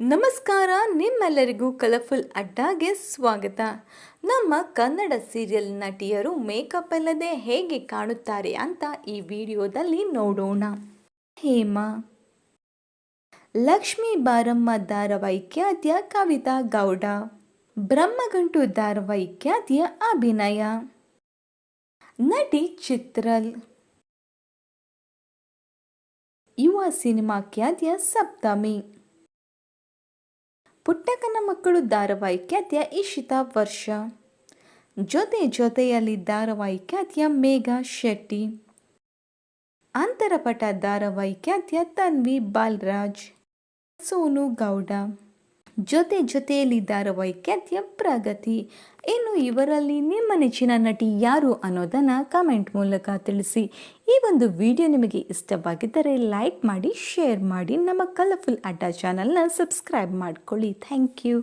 ನಮಸ್ಕಾರ, ನಿಮ್ಮೆಲ್ಲರಿಗೂ ಕಲರ್ಫುಲ್ ಅಡ್ಡಾಗೆ ಸ್ವಾಗತ. ನಮ್ಮ ಕನ್ನಡ ಸೀರಿಯಲ್ ನಟಿಯರು ಮೇಕಪ್ ಅಲ್ಲದೆ ಹೇಗೆ ಕಾಣುತ್ತಾರೆ ಅಂತ ಈ ವಿಡಿಯೋದಲ್ಲಿ ನೋಡೋಣ. ಹೇಮಾ. ಲಕ್ಷ್ಮೀ ಬಾರಮ್ಮ ಧಾರಾವಾಹಿ ಖ್ಯಾತಿಯ ಕವಿತಾ ಗೌಡ. ಬ್ರಹ್ಮಗಂಟು ಧಾರಾವಾಹಿ ಖ್ಯಾತಿಯ ಅಭಿನಯ. ನಟಿ ಚಿತ್ರಲ್. ಯುವ ಸಿನಿಮಾ ಖ್ಯಾತಿಯ ಸಪ್ತಮಿ. ಪುಟ್ಟಕ್ಕನ ಮಕ್ಕಳು ಧಾರಾವಾಹಿ ಖ್ಯಾತಿಯ ಇಶಿತಾ ವರ್ಷ. ಜೊತೆ ಜೊತೆಯಲ್ಲಿ ಧಾರಾವಾಹಿ ಖ್ಯಾತಿಯ ಮೇಘಾ ಶೆಟ್ಟಿ. ಅಂತರಪಟ ಧಾರಾವಾಹಿ ಖ್ಯಾತಿಯ ತನ್ವಿ ಬಾಲ್ರಾಜ್. ಸೋನು ಗೌಡ. ಜೊತೆ ಜೊತೆಯಲ್ಲಿ ಧಾರಾವಾಹಿ ಪ್ರಗತಿ. ಇನ್ನು ಇವರಲ್ಲಿ ನಿಮ್ಮ ನೆಚ್ಚಿನ ನಟಿ ಯಾರು ಅನ್ನೋದನ್ನು ಕಮೆಂಟ್ ಮೂಲಕ ತಿಳಿಸಿ. ಈ ಒಂದು ವಿಡಿಯೋ ನಿಮಗೆ ಇಷ್ಟವಾಗಿದ್ದರೆ ಲೈಕ್ ಮಾಡಿ, ಶೇರ್ ಮಾಡಿ, ನಮ್ಮ ಕಲರ್ಫುಲ್ ಅಡ್ಡ ಚಾನಲ್ನ ಸಬ್ಸ್ಕ್ರೈಬ್ ಮಾಡ್ಕೊಳ್ಳಿ. Thank you.